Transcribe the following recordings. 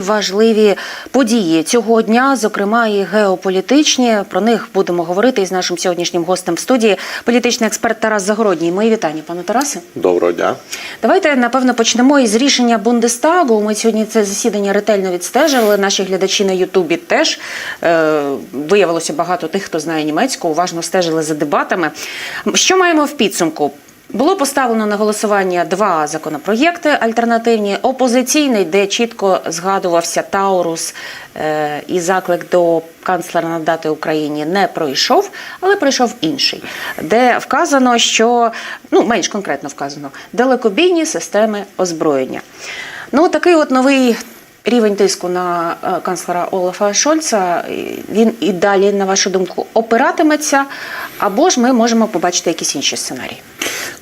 Важливі події цього дня, зокрема і геополітичні. Про них будемо говорити із нашим сьогоднішнім гостем в студії. Політичний експерт Тарас Загородній. Мої вітання, пане Тарасе. Доброго дня. Давайте напевно почнемо із рішення Бундестагу. Ми сьогодні це засідання ретельно відстежили. Наші глядачі на Ютубі теж е, виявилося багато тих, хто знає німецьку, уважно стежили за дебатами. Що маємо в підсумку? Було поставлено на голосування два законопроєкти альтернативні. Опозиційний, де чітко згадувався Таурус е, і заклик до канцлера надати Україні не пройшов, але пройшов інший, де вказано, що ну менш конкретно вказано далекобійні системи озброєння. Ну такий от новий. Рівень тиску на е, канцлера Олафа Шольца він і далі, на вашу думку, опиратиметься, або ж ми можемо побачити якісь інші сценарії.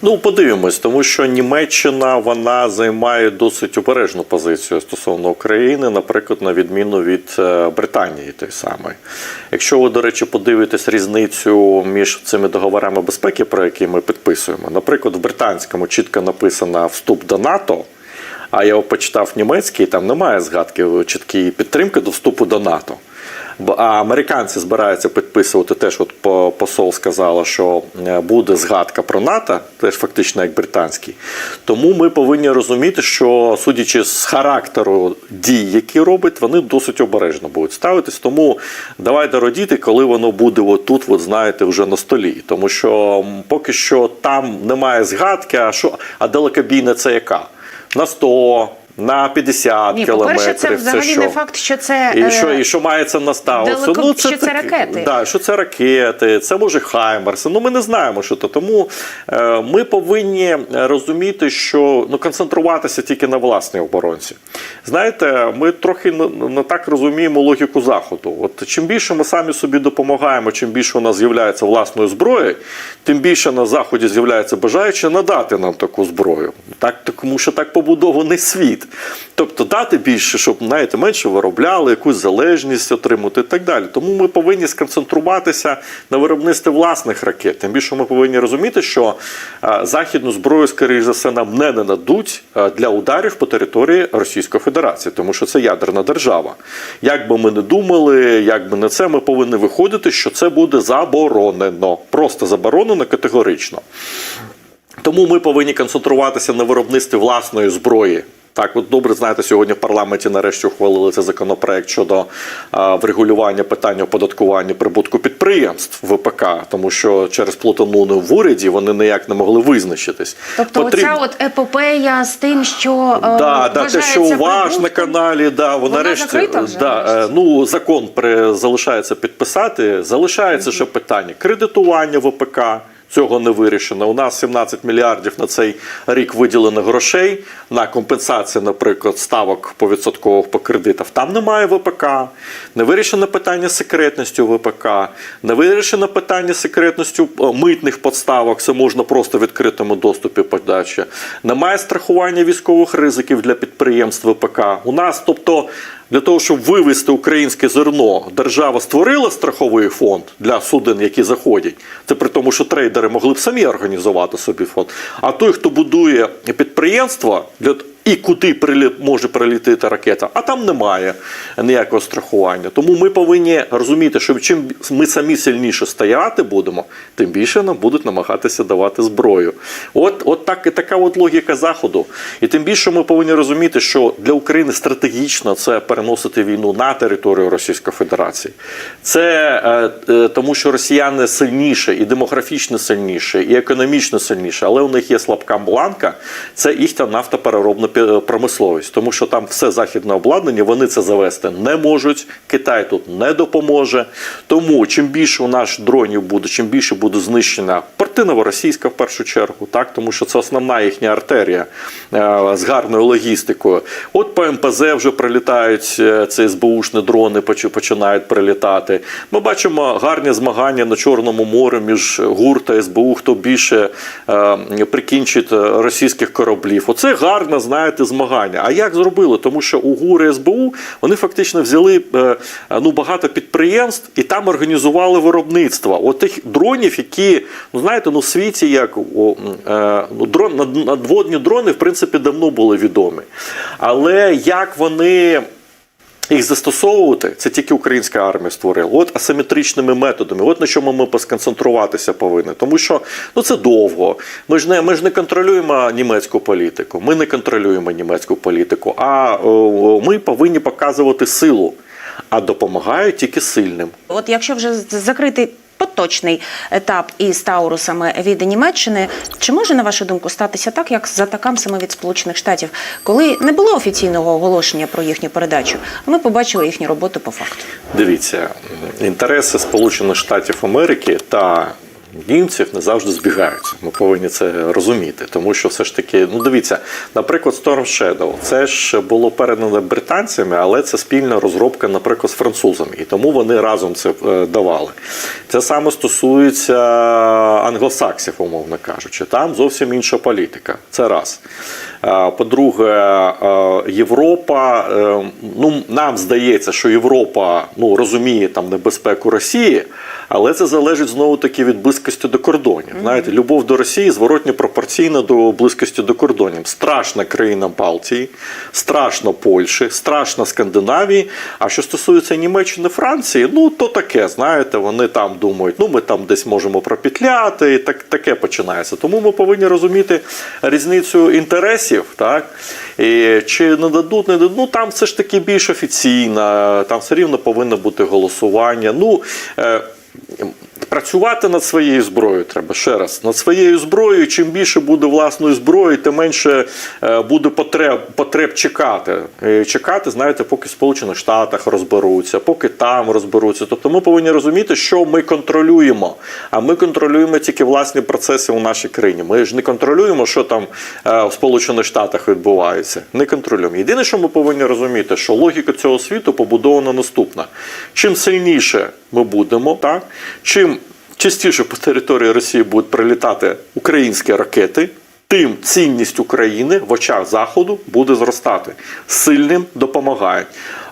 Ну, подивимось, тому що Німеччина вона займає досить обережну позицію стосовно України, наприклад, на відміну від е, Британії, той самої. Якщо ви, до речі, подивитесь різницю між цими договорами безпеки, про які ми підписуємо, наприклад, в британському чітко написано вступ до НАТО. А я почитав німецький, там немає згадки чіткої підтримки до вступу до НАТО. А американці збираються підписувати теж. От посол сказала, що е, буде згадка про НАТО, теж фактично як британський. Тому ми повинні розуміти, що судячи з характеру дій, які робить, вони досить обережно будуть ставитись. Тому давайте родіти, коли воно буде отут, от знаєте, вже на столі. Тому що поки що там немає згадки, а що а далекобійна це яка? На 100, на 50 Ні, кілометрів. по-перше, це взагалі що? не факт, що це І е, що, і що мається на ставці? далеко- що це ракети. Да, що це ракети, це може Хаймерси. Ну ми не знаємо, що то. Тому е, ми повинні розуміти, що ну концентруватися тільки на власній оборонці. Знаєте, ми трохи не, не так розуміємо логіку заходу. От чим більше ми самі собі допомагаємо, чим більше у нас з'являється власної зброї, тим більше на заході з'являється бажаючи надати нам таку зброю. Так, тому що так побудований світ. Тобто дати більше, щоб знаєте, менше виробляли, якусь залежність отримати і так далі. Тому ми повинні сконцентруватися на виробництві власних ракет. Тим більше ми повинні розуміти, що е, західну зброю, скоріш за все, нам не нададуть е, для ударів по території Російської Федерації, тому що це ядерна держава. Як би ми не думали, як би не це, ми повинні виходити, що це буде заборонено. Просто заборонено категорично. Тому ми повинні концентруватися на виробництві власної зброї. Так, от добре знаєте, сьогодні в парламенті нарешті ухвалили цей законопроект щодо а, врегулювання питання оподаткування прибутку підприємств ВПК, тому що через плутану в уряді вони ніяк не могли визначитись. Тобто, Потрібно- оця от епопея з тим, що е, Да, да, те, що вважається у вас на каналі, да, вона Вона нарешті, вже, да, нарешті? е, ну, закон при, залишається підписати, залишається ще питання кредитування ВПК. Цього не вирішено. У нас 17 мільярдів на цей рік виділено грошей на компенсацію, наприклад, ставок по відсоткових по кредитах. Там немає ВПК, не вирішено питання секретністю ВПК, не вирішено питання секретністю е, митних подставок. Це можна просто в відкритому доступі подачі. Немає страхування військових ризиків для підприємств ВПК. У нас, тобто, для того, щоб вивести українське зерно, держава створила страховий фонд для суден, які заходять. Це при тому, що трейдери могли б самі організувати собі фонд. А той, хто будує підприємство, для і куди може прилітити ракета, а там немає ніякого страхування. Тому ми повинні розуміти, що чим ми самі сильніше стояти будемо, тим більше нам будуть намагатися давати зброю. От, от так і така от логіка заходу. І тим більше ми повинні розуміти, що для України стратегічно це переносити війну на територію Російської Федерації. Це е, е, тому, що росіяни сильніше і демографічно сильніше, і економічно сильніше, але у них є слабка бланка, це їхня нафтопереробна промисловість, тому що там все західне обладнання, вони це завести не можуть. Китай тут не допоможе. Тому чим більше у нас дронів буде, чим більше буде знищена порти новоросійська в першу чергу, так тому що це основна їхня артерія е, з гарною логістикою. От по МПЗ вже прилітають е, ці СБУшні дрони, починають прилітати. Ми бачимо гарні змагання на Чорному морі між ГУР та СБУ, хто більше е, прикінчить е, російських кораблів. Оце гарне, знаєте, змагання. А як зробили? Тому що у ГУР СБУ вони фактично взяли е, ну, багато підприємств і там організували виробництво. От тих дронів, які, ну знаєте, ну в світі як о, е, ну, дрон, надводні дрони, в принципі, давно були відомі. Але як вони їх застосовувати, це тільки українська армія створила. От асиметричними методами. От на чому ми посконцентруватися повинні. Тому що ну це довго. Ми ж не ми ж не контролюємо німецьку політику. Ми не контролюємо німецьку політику. А о, ми повинні показувати силу. А допомагають тільки сильним. От якщо вже закрити поточний етап із Таурусами від Німеччини, чи може на вашу думку статися так, як з атакамсами від Сполучених Штатів, коли не було офіційного оголошення про їхню передачу, ми побачили їхню роботу по факту? Дивіться, інтереси Сполучених Штатів Америки та німців не завжди збігаються. Ми повинні це розуміти, тому що все ж таки, ну дивіться, наприклад, Storm Shadow, це ж було передано британцями, але це спільна розробка, наприклад, з французами, і тому вони разом це е, давали. Це саме стосується англосаксів, умовно кажучи. Там зовсім інша політика. Це раз. По-друге, Європа, е, ну нам здається, що Європа ну розуміє там небезпеку Росії, але це залежить знову таки від близькості до кордонів. Знаєте, любов до Росії зворотньо пропорційна до близькості до кордонів. Страшна країна Балтії, страшно Польщі, страшно Скандинавії. А що стосується Німеччини, Франції, ну то таке, знаєте, вони там думають, ну ми там десь можемо пропетляти, і так таке починається. Тому ми повинні розуміти різницю інтересів, так і чи не дадуть, не дадуть. Ну там все ж таки більш офіційно, там все рівно повинно бути голосування. Ну е, Працювати над своєю зброєю треба ще раз. Над своєю зброєю, чим більше буде власної зброї, тим менше е, буде потреб, потреб чекати. Е, Чекати, знаєте, поки в Сполучених Штатах розберуться, поки там розберуться. Тобто ми повинні розуміти, що ми контролюємо. А ми контролюємо тільки власні процеси у нашій країні. Ми ж не контролюємо, що там е, в Сполучених Штатах відбувається. Не контролюємо. Єдине, що ми повинні розуміти, що логіка цього світу побудована наступна: чим сильніше ми будемо, так чим частіше по території Росії будуть прилітати українські ракети, тим цінність України в очах Заходу буде зростати. Сильним допомагають.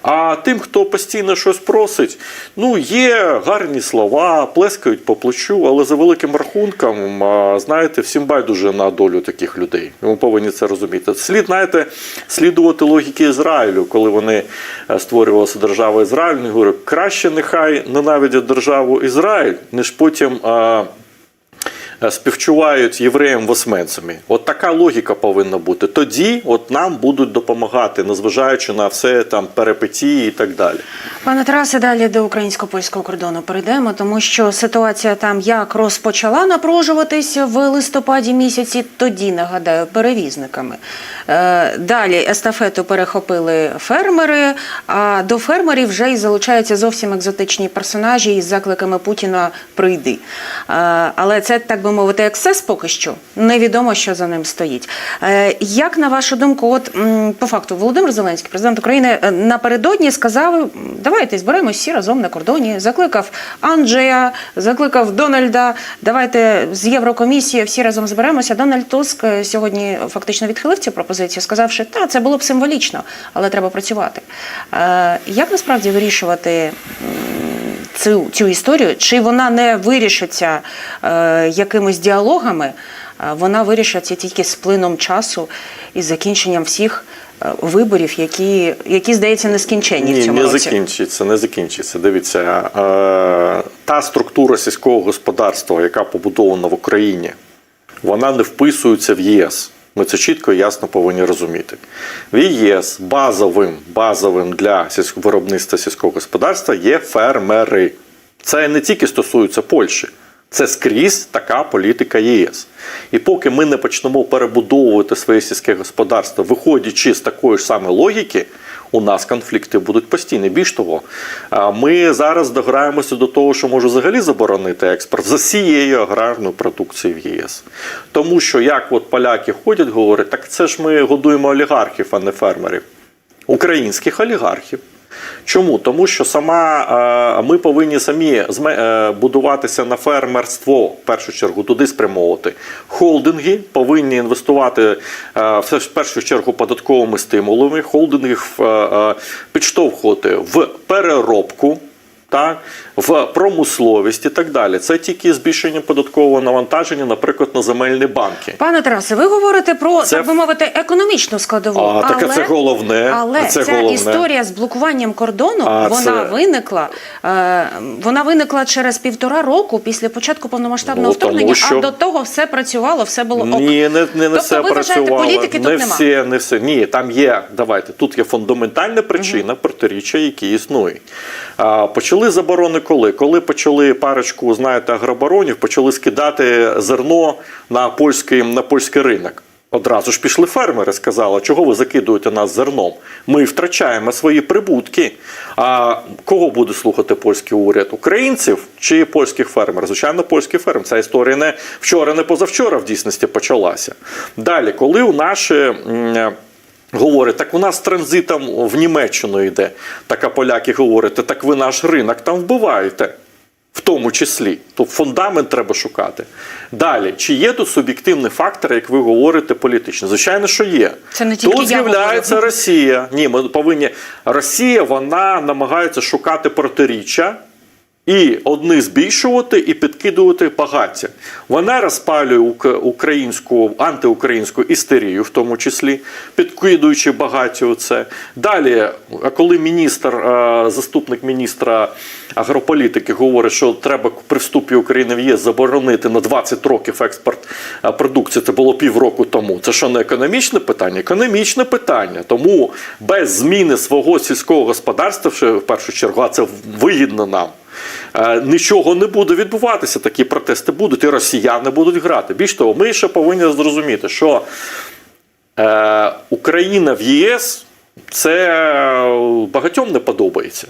А тим, хто постійно щось просить, ну є гарні слова, плескають по плечу, але за великим рахунком, знаєте, всім байдуже на долю таких людей. Ми повинні це розуміти. Слід, знаєте, слідувати логіки Ізраїлю, коли вони е, створювалася держава Ізраїль, вони говорять, краще нехай ненавидять державу Ізраїль, ніж потім. Е, Співчувають євреям в Осменцумі. От така логіка повинна бути. Тоді от нам будуть допомагати, незважаючи на все там перипетії і так далі. Пане Тарасе, далі до українсько-польського кордону перейдемо, тому що ситуація там як розпочала напружуватись в листопаді місяці, тоді нагадаю, перевізниками. Е, Далі естафету перехопили фермери, а до фермерів вже й залучаються зовсім екзотичні персонажі із закликами Путіна прийди. Е, Але це, так би мовити, ексцес поки що. Невідомо, що за ним стоїть. Е, Як на вашу думку, от по факту Володимир Зеленський, президент України, е, напередодні сказав: давайте зберемось всі разом на кордоні. Закликав Анджея, закликав Дональда. Давайте з Єврокомісії всі разом зберемося. Дональд Туск е, сьогодні фактично відхилив цю пропозицію, сказавши, та це було б символічно, але треба працювати. Як насправді вирішувати? Цю, цю історію, чи вона не вирішиться е, якимись діалогами, е, вона вирішиться тільки з плином часу і закінченням всіх е, виборів, які, які здається, нескінченні в цьому не році. закінчиться, не закінчиться. Дивіться, е, та структура сільського господарства, яка побудована в Україні, вона не вписується в ЄС. Ми це чітко і ясно повинні розуміти. В ЄС базовим, базовим для виробництва сільського господарства є фермери. Це не тільки стосується Польщі. Це скрізь така політика ЄС. І поки ми не почнемо перебудовувати своє сільське господарство, виходячи з такої ж самої логіки, у нас конфлікти будуть постійні. Більш того, ми зараз дограємося до того, що може взагалі заборонити експорт за всією аграрною продукцією в ЄС. Тому що як от поляки ходять, говорять, так це ж ми годуємо олігархів, а не фермерів. Українських олігархів. Чому? Тому що сама е, ми повинні самі е, будуватися на фермерство в першу чергу, туди спрямовувати. Холдинги повинні інвестувати е, в першу чергу податковими стимулами. Холдинги підштовхувати в переробку. так, в промисловість і так далі. Це тільки збільшення податкового навантаження, наприклад, на земельні банки. Пане Тарасе, ви говорите про Це- так би мовити економічну складову. А, так але, це головне. Але це ця головне. історія з блокуванням кордону А, вона це- виникла. Е, вона виникла через півтора року після початку повномасштабного Ну, вторгнення. що- А до того все працювало, все було ок. Ні, не, не, не Тобто все працювало. політики не тут нема? не все. Ні, там є. Давайте тут є фундаментальна причина протиріччя, які існують. А, почали заборони коли? Коли почали парочку, знаєте, агробаронів, почали скидати зерно на польський, на польський ринок. Одразу ж пішли фермери, сказали, чого ви закидуєте нас зерном? Ми втрачаємо свої прибутки. А кого буде слухати польський уряд? Українців чи польських фермерів? Звичайно, польських фермер. Ця історія не вчора, не позавчора в дійсності почалася. Далі, коли у наші. Говорить, так у нас транзитом в Німеччину йде. Так а поляки говорять, так ви наш ринок там вбиваєте. В тому числі, то фундамент треба шукати. Далі, чи є тут суб'єктивний фактор, як ви говорите, політичний? Звичайно, що є. Це не тільки тут з'являється. Росія. Ні, ми повинні. Росія вона намагається шукати протиріччя і одні збільшувати і підкидувати багаття. Вона розпалює українську антиукраїнську істерію, в тому числі, підкидуючи багаття це. Далі, а коли міністр, е, заступник міністра агрополітики говорить, що треба при вступі України в ЄС заборонити на 20 років експорт е, продукції, це було півроку тому. Це що не економічне питання? Економічне питання. Тому без зміни свого сільського господарства, в першу чергу, а це вигідно нам. Е, Нічого не буде відбуватися, такі протести будуть, і росіяни будуть грати. Більш того, ми ще повинні зрозуміти, що е, Україна в ЄС це багатьом не подобається.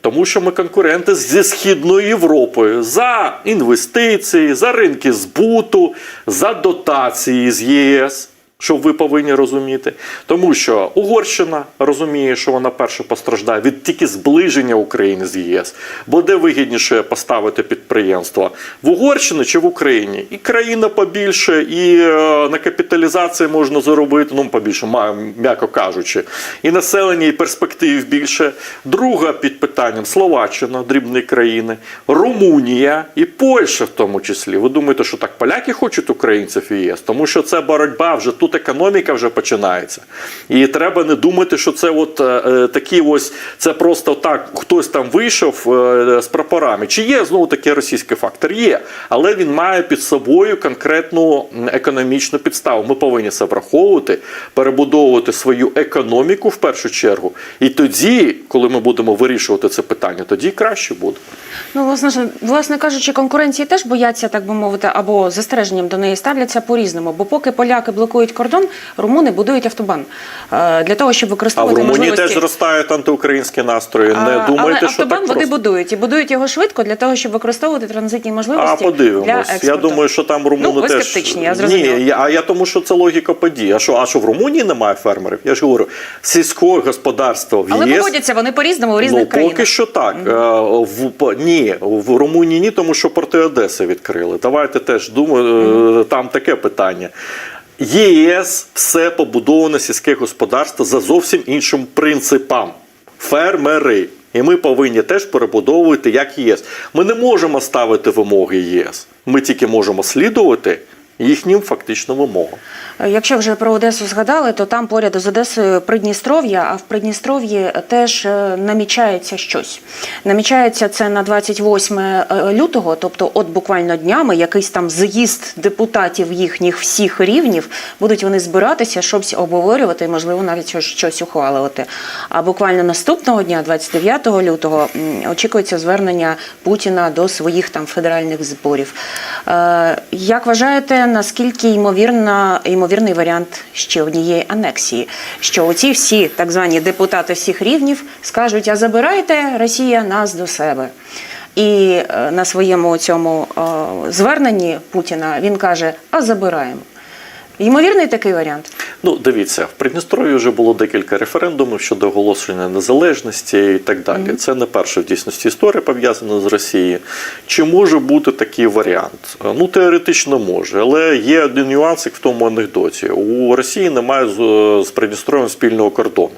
Тому що ми конкуренти зі Східною Європою за інвестиції, за ринки збуту, за дотації з ЄС. Що ви повинні розуміти, тому що Угорщина розуміє, що вона перша постраждає від тільки зближення України з ЄС. Бо де вигідніше поставити підприємство в Угорщині чи в Україні? І країна побільше, і е, на капіталізації можна заробити, ну побільше, м'яко кажучи, і населення, і перспектив більше. Друга під питанням Словаччина, дрібні країни, Румунія і Польща в тому числі. Ви думаєте, що так поляки хочуть українців в ЄС? Тому що це боротьба вже тут економіка вже починається. І треба не думати, що це от е, е, такі ось це просто так, хтось там вийшов е, з прапорами. Чи є знову таки російський фактор? Є, але він має під собою конкретну економічну підставу. Ми повинні це враховувати, перебудовувати свою економіку в першу чергу. І тоді, коли ми будемо вирішувати це питання, тоді краще буде. Ну, власне, власне кажучи, конкуренції теж бояться, так би мовити, або застереженням до неї ставляться по-різному. Бо поки поляки блокують кордон, румуни будують автобан е, для того, щоб А в Румунії можливості. теж зростають антиукраїнські настрої. А, Не думайте, але що автобан так вони просто. будують і будують його швидко для того, щоб використовувати транзитні можливості А подивимось. для Я думаю, що там румуни Ну, ви теж скептичні, я зрозуміла. Ні, а я тому, що це логіка подій. А що, а що в Румунії немає фермерів? Я ж говорю, сільського господарства в Але ЄС. поводяться вони по-різному у різних ну, країнах. поки що так. Е, В, ні, в Румунії ні, тому що порти Одеси відкрили. Давайте теж думаю, е, там таке питання. ЄС все побудоване сільське господарство за зовсім іншим принципам. Фермери. І ми повинні теж перебудовувати як ЄС. Ми не можемо ставити вимоги ЄС. Ми тільки можемо слідувати їхнім фактично вимогам. Якщо вже про Одесу згадали, то там поряд з Одесою Придністров'я, а в Придністров'ї теж е, намічається щось. Намічається це на 28 е, лютого, тобто от буквально днями, якийсь там з'їзд депутатів їхніх всіх рівнів, будуть вони збиратися, щось обговорювати і, можливо, навіть щось- ухвалювати. А буквально наступного дня, 29 лютого, очікується звернення Путіна до своїх там федеральних зборів. Е, Як вважаєте, наскільки ймовірна, ймовірний варіант ще однієї анексії? Що оці всі так звані депутати всіх рівнів скажуть: а забирайте Росія нас до себе. І е, на своєму цьому е, зверненні Путіна він каже: а забираємо. Ймовірний такий варіант. Ну, дивіться, в Придністров'ї вже було декілька референдумів щодо оголошення незалежності і так далі. Це не перша в дійсності історія пов'язана з Росією. Чи може бути такий варіант? Ну, теоретично може, але є один нюансик в тому анекдоті. У Росії немає з, з Придністров'ям спільного кордону.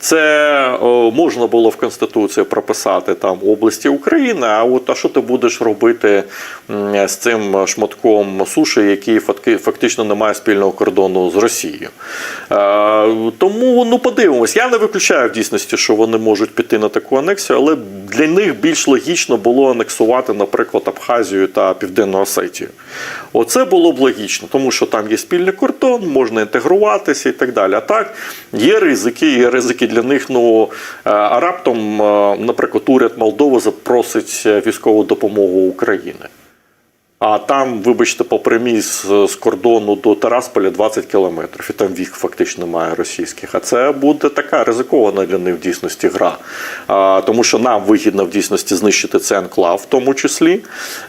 Це о, можна було в Конституції прописати там області України. А от а що ти будеш робити з цим шматком суші, який фактично не має спільного кордону з Росією? Е, тому ну подивимось. Я не виключаю в дійсності, що вони можуть піти на таку анексію, але для них більш логічно було анексувати, наприклад, Абхазію та Південну Осетію. Оце було б логічно, тому що там є спільний кордон, можна інтегруватися і так далі. А так є ризики, є ризики для них. Ну е, а раптом, е, наприклад, уряд Молдови запросить військову допомогу України. А там, вибачте, по прямій з, кордону до Тарасполя 20 кілометрів, і там вік фактично немає російських. А це буде така ризикована для них в дійсності гра. А, тому що нам вигідно в дійсності знищити цей анклав, в тому числі.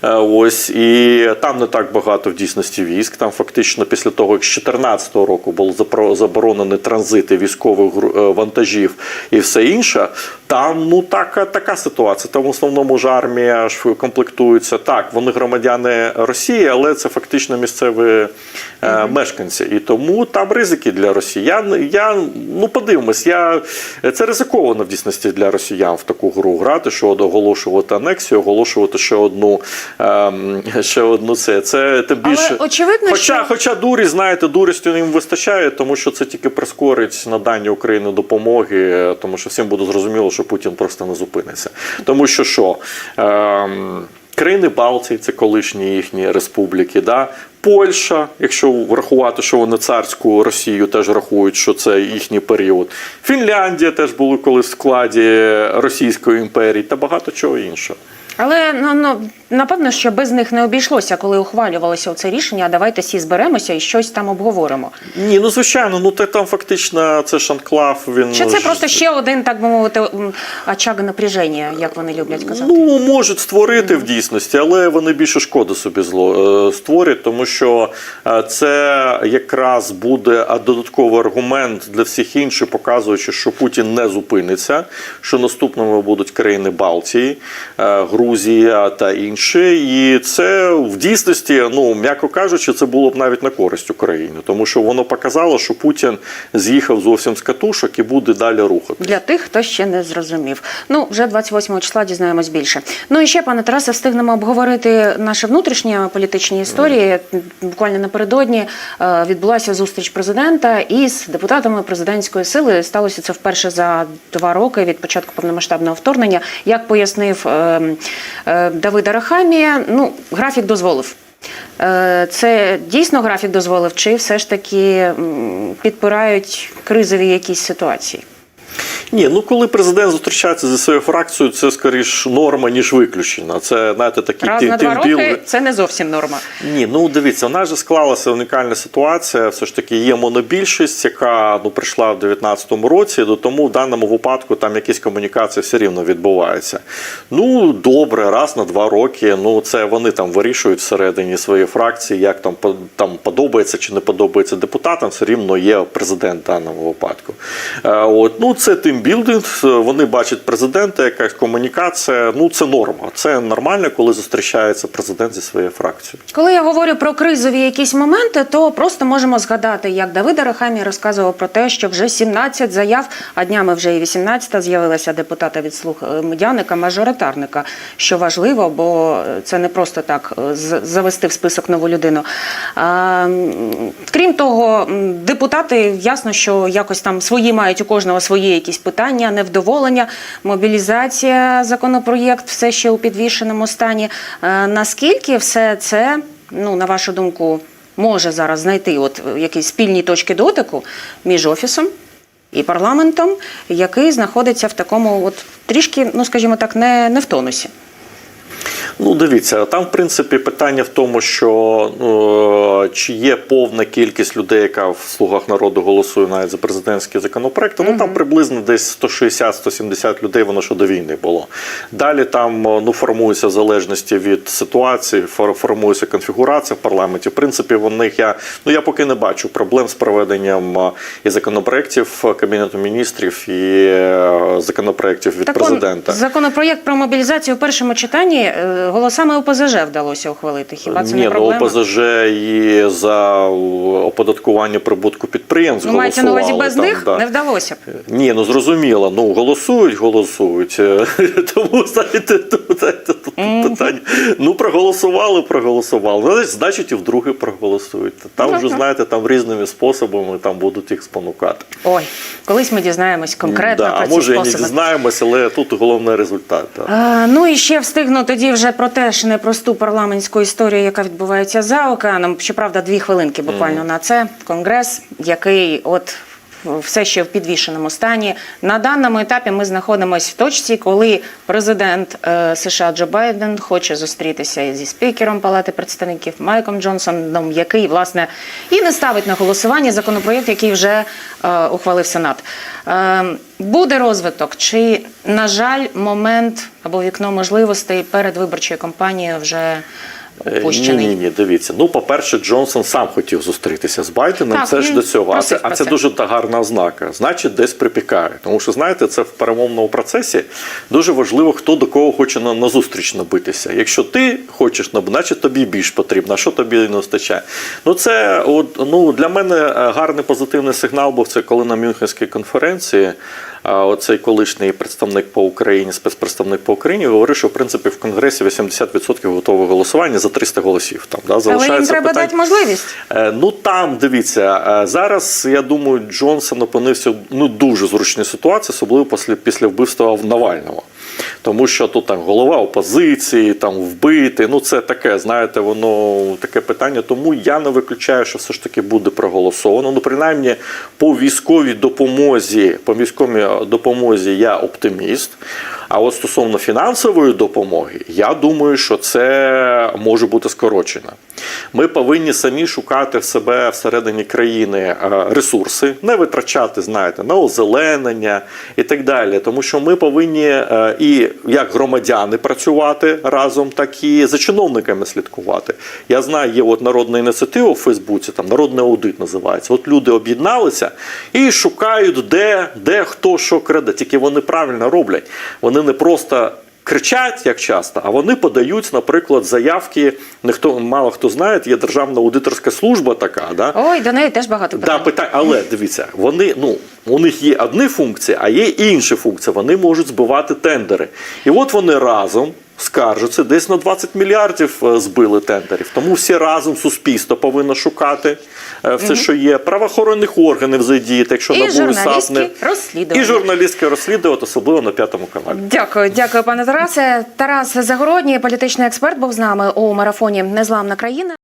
Е, ось і там не так багато в дійсності військ. Там фактично після того, як з 2014 року було заборонені транзити військових е, вантажів і все інше. Там ну така, така ситуація. Там в основному ж армія ж комплектується. Так, вони громадяни Росії, але це фактично місцеві е, мешканці. І тому там ризики для росіян. Я ну подивимось, я це ризиковано в дійсності для росіян в таку гру грати, що оголошувати анексію, оголошувати ще одну ем, ще одну це. Це тим Але очевидно, хоча, що- хоча дурість, знаєте, дурістю їм вистачає, тому що це тільки прискорить надання Україні допомоги, тому що всім буде зрозуміло, що Путін просто не зупиниться. Тому що що? Ем, Країни Балтії, це колишні їхні республіки, да? Польща, якщо врахувати, що вони царську Росію теж рахують, що це їхній період. Фінляндія теж були колись в складі Російської імперії та багато чого іншого. Але ну, ну напевно, що без них не обійшлося, коли ухвалювалося це рішення. а Давайте всі зберемося і щось там обговоримо. Ні, ну звичайно, ну та там фактично це ж анклав, він Чи це ж- просто ще один, так би мовити, очаг напряження, як вони люблять казати? Ну, можуть створити в дійсності, але вони більше шкоди собі зло е, створять, тому що е, це якраз буде а, додатковий аргумент для всіх інших, показуючи, що Путін не зупиниться, що наступними будуть країни Балтії, е, Грузія та інші. І це в дійсності, ну м'яко кажучи, це було б навіть на користь України, тому що воно показало, що Путін з'їхав зовсім з катушок і буде далі рухати. Для тих, хто ще не зрозумів. Ну, вже 28 числа дізнаємось більше. Ну і ще, пане Тарасе, встигнемо обговорити наші внутрішні політичні історії. Буквально напередодні е, відбулася зустріч президента із депутатами президентської сили. Сталося це вперше за два роки від початку повномасштабного вторгнення. Як пояснив е, Рахамія. Ну, графік дозволив. Е, Це дійсно графік дозволив, чи все ж таки підпирають кризові якісь ситуації? Ні, ну коли президент зустрічається зі своєю фракцією, це скоріш норма, ніж виключення. Це знаєте, такий Раз тим- на два роки це не зовсім норма. Ні, ну дивіться, у нас же склалася унікальна ситуація. Все ж таки є монобільшість, яка ну прийшла в 2019 році. до Тому в даному випадку там якісь комунікації все рівно відбуваються. Ну добре, раз на два роки. Ну це вони там вирішують всередині своєї фракції, як там там подобається чи не подобається депутатам. Все рівно є президент в даному випадку. Е, От ну це тимбілдинг. Вони бачать президента, якась комунікація. Ну це норма. Це нормально, коли зустрічається президент зі своєю фракцією. Коли я говорю про кризові якісь моменти, то просто можемо згадати, як Давид Арахамій розказував про те, що вже 17 заяв, а днями вже і 18 з'явилася депутата від слуг е, медяника, мажоритарника, що важливо, бо це не просто так е, завести в список нову людину. А, крім того, депутати ясно, що якось там свої мають у кожного свої якісь питання, невдоволення, мобілізація, законопроєкт все ще у підвішеному стані. Е, Наскільки все це, ну на вашу думку, може зараз знайти от е, якісь спільні точки дотику між офісом і парламентом, який знаходиться в такому, от трішки, ну скажімо так, не, не в тонусі. Ну, дивіться, там, в принципі, питання в тому, що ну, чи є повна кількість людей, яка в слугах народу голосує навіть за президентські законопроекти. Ну там приблизно десь 160-170 людей, воно що до війни було. Далі там ну, формується в залежності від ситуації, фор- формується конфігурація в парламенті. В принципі, в них я ну я поки не бачу проблем з проведенням і законопроєктів Кабінету міністрів, і е, законопроєктів від Так он, президента. законопроєкт про мобілізацію в першому читанні е, голосами ОПЗЖ вдалося ухвалити. Хіба це Ні, не ну проблема? ОПЗЖ і за оподаткування прибутку підприємств Ну, мається на увазі без там, них да. не вдалося б. Ні, ну зрозуміло. Ну голосують, голосують. Тому знаєте, тут питання. Ну проголосували, проголосували. Ну, значить, і вдруге проголосують. Там вже знаєте, там різними способами там будуть їх спонукати. Ой, колись ми дізнаємось конкретно про а може і не способи. дізнаємося, але тут головний результат. Ну і ще встигну тоді вже про теж непросту парламентську історію, яка відбувається за океаном. Щоправда, дві хвилинки буквально на це. Конгрес, який от все ще в підвішеному стані. На даному етапі ми знаходимося в точці, коли президент е, США Джо Байден хоче зустрітися зі спікером Палати представників Майком Джонсоном, який власне і не ставить на голосування законопроєкт, який вже е, ухвалив Сенат. Е, буде розвиток, чи на жаль, момент або вікно можливостей перед виборчою кампанією вже опущений? ні, ні, дивіться. Ну, по-перше, Джонсон сам хотів зустрітися з Байденом. Так, це ж до цього. А це, а це це. дуже та гарна ознака. Значить, десь припікає. Тому що, знаєте, це в перемовному процесі дуже важливо, хто до кого хоче на, на зустріч набитися. Якщо ти хочеш набити, значить тобі більш потрібно, а що тобі не вистачає. Ну, це от, ну, для мене е, гарний позитивний сигнал був це коли на Мюнхенській конференції. Оцей колишній представник по Україні, спецпредставник по Україні, говорив, що в принципі в Конгресі 80% готове голосування за 300 голосів. Там да Але їм залишається треба питання- дати можливість. Е, Ну там дивіться е, зараз. Я думаю, Джонсон опинився ну дуже зручній ситуації, особливо після після вбивства Навального. Тому що тут там голова опозиції, там вбитий. Ну це таке, знаєте, воно таке питання. Тому я не виключаю, що все ж таки буде проголосовано. Ну, принаймні, по військовій допомозі, по військовій допомозі я оптиміст. А от стосовно фінансової допомоги, я думаю, що це може бути скорочено. Ми повинні самі шукати в себе всередині країни е, ресурси, не витрачати, знаєте, на озеленення і так далі. Тому що ми повинні е, і як громадяни працювати разом, так і за чиновниками слідкувати. Я знаю, є от народна ініціатива у Фейсбуці, там народний аудит називається. От люди об'єдналися і шукають, де, де хто що краде. Тільки вони правильно роблять. Вони не просто кричать як часто, а вони подають, наприклад, заявки. Ніхто мало хто знає, є державна аудиторська служба така. Да? Ой, до неї теж багато Да, питань. питань, але дивіться, вони ну у них є одні функції, а є інші функції. Вони можуть збивати тендери. І от вони разом скаржаться, десь на 20 мільярдів е, збили тендерів. Тому всі разом суспільство повинно шукати все, що є. Правоохоронних органів задіяти, якщо І НАБУ журналістські не- розслідування. І журналістське розслідувати, особливо на п'ятому каналі. Дякую, дякую, пане Тарасе. Тарас Загородній, політичний експерт, був з нами у марафоні Незламна країна.